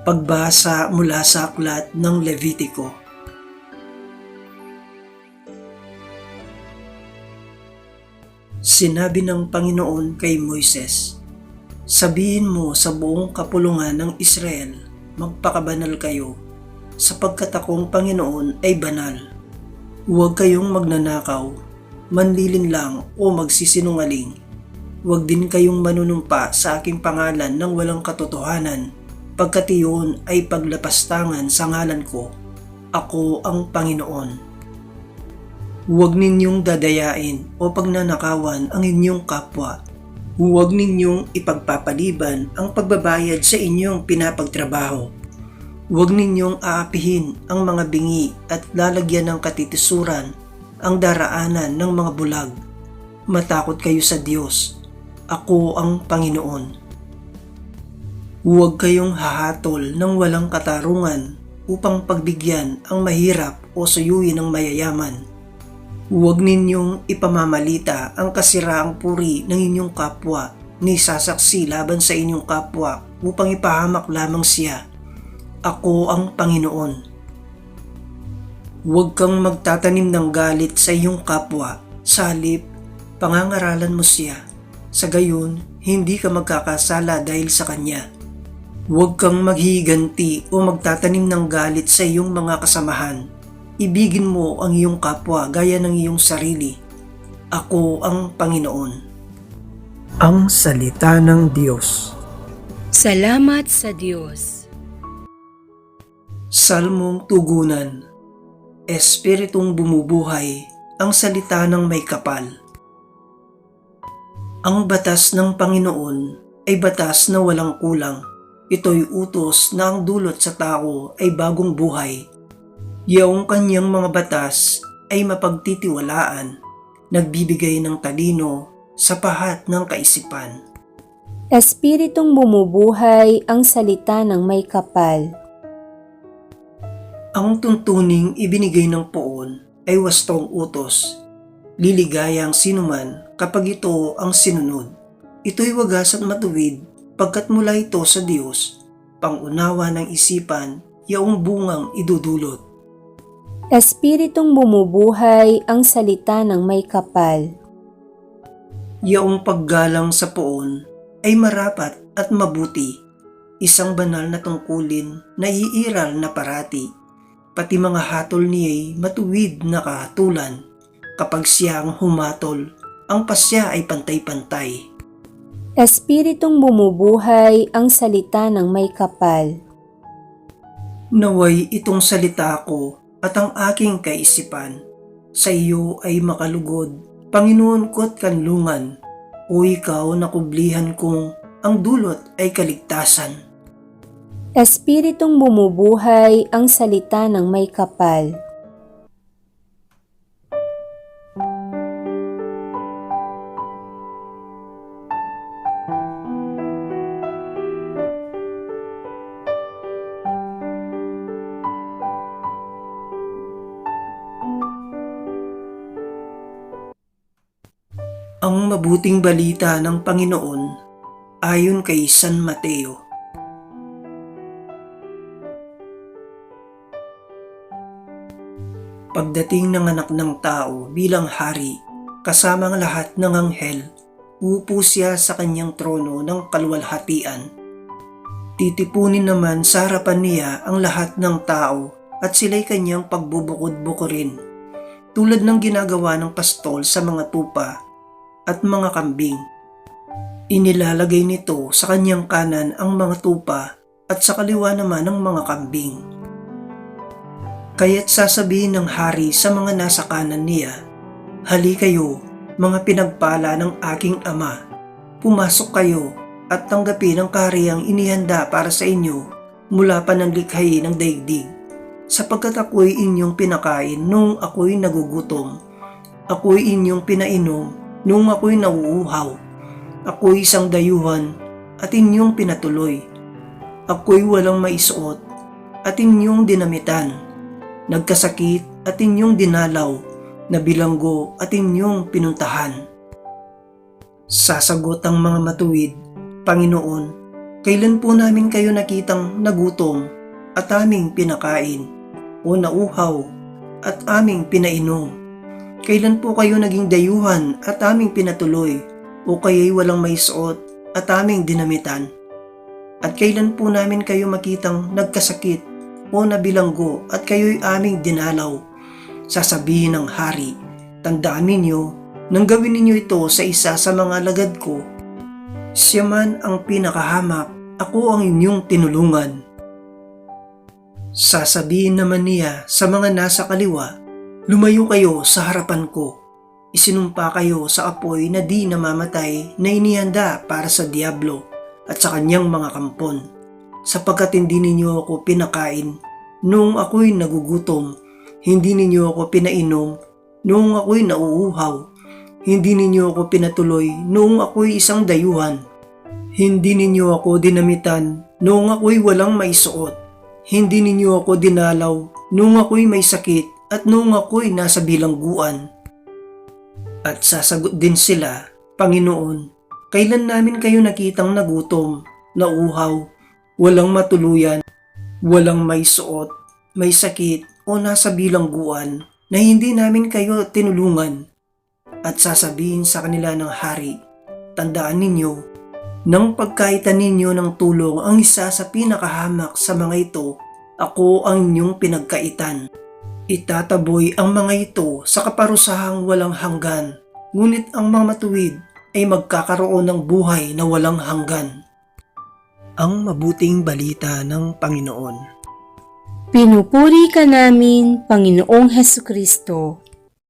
Pagbasa mula sa aklat ng Levitiko. Sinabi ng Panginoon kay Moises, Sabihin mo sa buong kapulungan ng Israel, magpakabanal kayo, sapagkat akong Panginoon ay banal. Huwag kayong magnanakaw, manlilin lang o magsisinungaling. Huwag din kayong manunumpa sa aking pangalan ng walang katotohanan, pagkat iyon ay paglapastangan sa ngalan ko. Ako ang Panginoon. Huwag ninyong dadayain o pagnanakawan ang inyong kapwa. Huwag ninyong ipagpapaliban ang pagbabayad sa inyong pinapagtrabaho. Huwag ninyong aapihin ang mga bingi at lalagyan ng katitisuran ang daraanan ng mga bulag. Matakot kayo sa Diyos. Ako ang Panginoon. Huwag kayong hahatol ng walang katarungan upang pagbigyan ang mahirap o suyuin ang mayayaman. Huwag ninyong ipamamalita ang kasiraang puri ng inyong kapwa ni sasaksi laban sa inyong kapwa upang ipahamak lamang siya. Ako ang Panginoon. Huwag kang magtatanim ng galit sa iyong kapwa. Sa halip, pangangaralan mo siya. Sa gayon, hindi ka magkakasala dahil sa kanya. Huwag kang maghiganti o magtatanim ng galit sa iyong mga kasamahan Ibigin mo ang iyong kapwa gaya ng iyong sarili. Ako ang Panginoon. Ang Salita ng Diyos Salamat sa Diyos. Salmong Tugunan Espiritong bumubuhay ang salita ng may kapal. Ang batas ng Panginoon ay batas na walang kulang. Ito'y utos na ang dulot sa tao ay bagong buhay Yaong kanyang mga batas ay mapagtitiwalaan, nagbibigay ng talino sa pahat ng kaisipan. Espiritong bumubuhay ang salita ng may kapal. Ang tuntuning ibinigay ng poon ay wastong utos. Liligaya ang sinuman kapag ito ang sinunod. Ito'y wagas at matuwid pagkat mula ito sa Diyos, pangunawa ng isipan, yaong bungang idudulot. Espiritong bumubuhay ang salita ng may kapal. Yaong paggalang sa poon ay marapat at mabuti, isang banal na tungkulin na iiral na parati, pati mga hatol niya'y matuwid na kahatulan. Kapag siya ang humatol, ang pasya ay pantay-pantay. Espiritong bumubuhay ang salita ng may kapal. Naway itong salita ko at ang aking kaisipan. Sa iyo ay makalugod, Panginoon ko't kanlungan, o ikaw na kublihan kong ang dulot ay kaligtasan. Espiritong bumubuhay ang salita ng may kapal. Ang mabuting balita ng Panginoon ayon kay San Mateo. Pagdating ng anak ng tao bilang hari, kasama ang lahat ng anghel, upo siya sa kanyang trono ng kalwalhatian. Titipunin naman sa harapan niya ang lahat ng tao at sila'y kanyang pagbubukod-bukurin, tulad ng ginagawa ng pastol sa mga tupa at mga kambing. Inilalagay nito sa kanyang kanan ang mga tupa at sa kaliwa naman ang mga kambing. Kaya't sasabihin ng hari sa mga nasa kanan niya, Hali kayo, mga pinagpala ng aking ama. Pumasok kayo at tanggapin ang kariyang inihanda para sa inyo mula pa ng likhain ng daigdig. Sapagkat ako'y inyong pinakain nung ako'y nagugutom. Ako'y inyong pinainom Nung ako'y nauuhaw, ako'y isang dayuhan at inyong pinatuloy. Ako'y walang maisuot at inyong dinamitan. Nagkasakit at inyong dinalaw, nabilanggo at inyong pinuntahan. Sasagot ang mga matuwid, Panginoon, Kailan po namin kayo nakitang nagutom at aming pinakain o nauhaw at aming pinainom? Kailan po kayo naging dayuhan at aming pinatuloy o kaya'y walang may suot at aming dinamitan? At kailan po namin kayo makitang nagkasakit o nabilanggo at kayo'y aming dinalaw? Sasabihin ng hari, tandaan ninyo, nang gawin ninyo ito sa isa sa mga lagad ko, siya man ang pinakahamak, ako ang inyong tinulungan. Sasabihin naman niya sa mga nasa kaliwa, lumayo kayo sa harapan ko. Isinumpa kayo sa apoy na di namamatay na inihanda para sa Diablo at sa kanyang mga kampon, sapagkat hindi ninyo ako pinakain noong ako'y nagugutom, hindi ninyo ako pinainom noong ako'y nauuhaw, hindi ninyo ako pinatuloy noong ako'y isang dayuhan, hindi ninyo ako dinamitan noong ako'y walang maisuot, hindi ninyo ako dinalaw noong ako'y may sakit at noong ako'y nasa bilangguan. At sasagot din sila, Panginoon, kailan namin kayo nakitang nagutom, nauhaw, walang matuluyan, walang may suot, may sakit o nasa bilangguan na hindi namin kayo tinulungan? At sasabihin sa kanila ng hari, tandaan ninyo, nang pagkaitan ninyo ng tulong ang isa sa pinakahamak sa mga ito, ako ang inyong pinagkaitan. Itataboy ang mga ito sa kaparusahang walang hanggan, ngunit ang mga matuwid ay magkakaroon ng buhay na walang hanggan. Ang mabuting balita ng Panginoon. Pinupuri ka namin, Panginoong Heso Kristo.